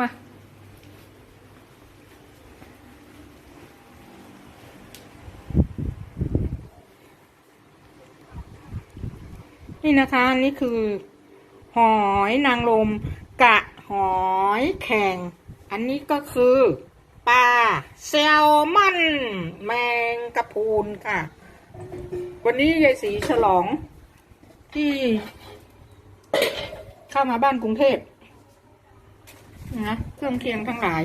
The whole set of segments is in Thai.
มา นี่นะคะอันนี่คือ หอยนางรมกะหอยแข็ง อันนี้ก็คือปลาแซลมอนแมงกะพรุนค่ะ วันนี้ยายสีฉลองที่เข้ามาบ้านกรุงเทพ นะเครื่องเคียงทั้งหลาย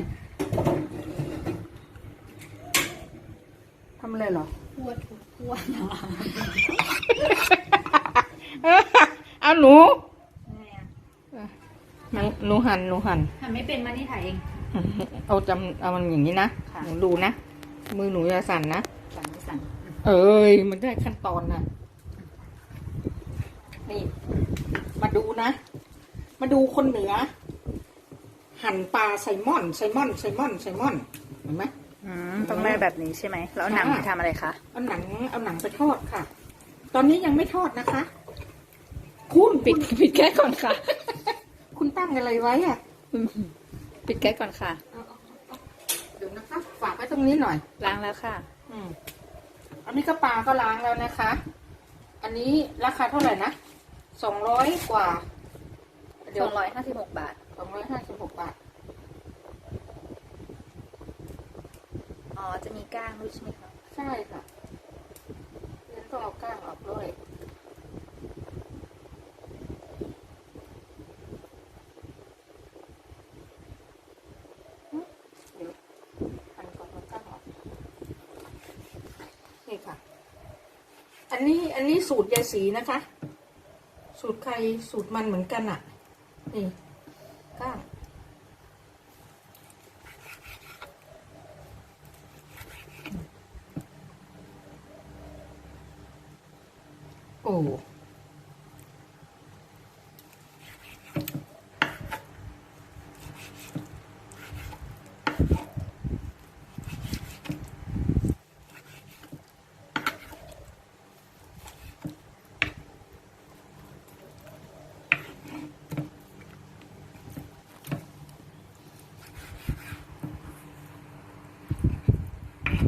ทำอะไรเหรอปวดปวดนะเอาหนูไงอะหนูหนูหันหนูหันทำไม่เป็นมานี่ถ่ายเอง เอาจำเอามันอย่างนี้นะค่ะหนูดูนะ มือหนูอย่าสั่นนะ สั่งไม่สั่งเอ้ย มันได้ขั้นตอนนะนี่ มาดูนะ มาดูคนเหนือ หั่นปลาไซมอนไซมอนไซมอนไซมอนเห็นไหมอืมต้องได้แบบนี้ใช่ไหมแล้วเอาหนังค่ะไปทำอะไรคะเอาหนังเอาหนังไปทอดค่ะ ตอนนี้ยังไม่ทอดนะคะ คุณปิดปิดแก๊สก่อนค่ะ คุณตั้งอะไรไว้อะปิดแก๊สก่อนค่ะเอาเอาเอาเดี๋ยวนะคะฝากไว้ตรงนี้หน่อย ล้างแล้วค่ะ อืมอันนี้ก็ปลาก็ล้างแล้วนะคะ อันนี้ราคาเท่าไหร่นะสองร้อยกว่า เดี๋สยวองร้อยห้าสิบหกบาทสองร้อยห้าสิบหกบาท อ๋อ จะมีก้างด้วยใช่ไหมคะ ใช่ค่ะแล้วก็เอาก้างออกด้วยเดี๋ยวอันก่อนเอาก้างออกนี่ค่ะอันนี้อันนี้สูตรยายสีนะคะ สูตรใครสูตรมันเหมือนกันอะ นี่ ก้าง ท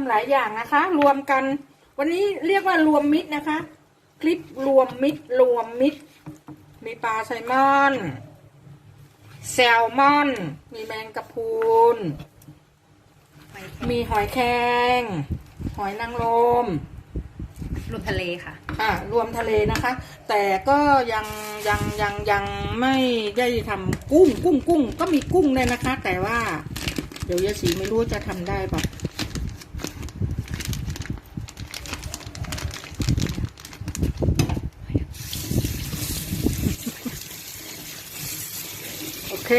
ำหลายอย่างนะคะ รวมกัน วันนี้เรียกว่ารวมมิตรนะคะ คลิปรวมมิตรรวมมิตร มีปลาไซมอน แซลมอน มีแมงกะพรุนมีหอยแครง หอยนางรม รวมทะเลค่ะอ่ารวมทะเลนะคะ แต่ก็ยังยังยังยังไม่ได้ทำกุ้งกุ้งกุ้งก็มีกุ้งเลยนะคะ แต่ว่า เดี๋ยวยายสีไม่รู้จะทำได้ปะโอเค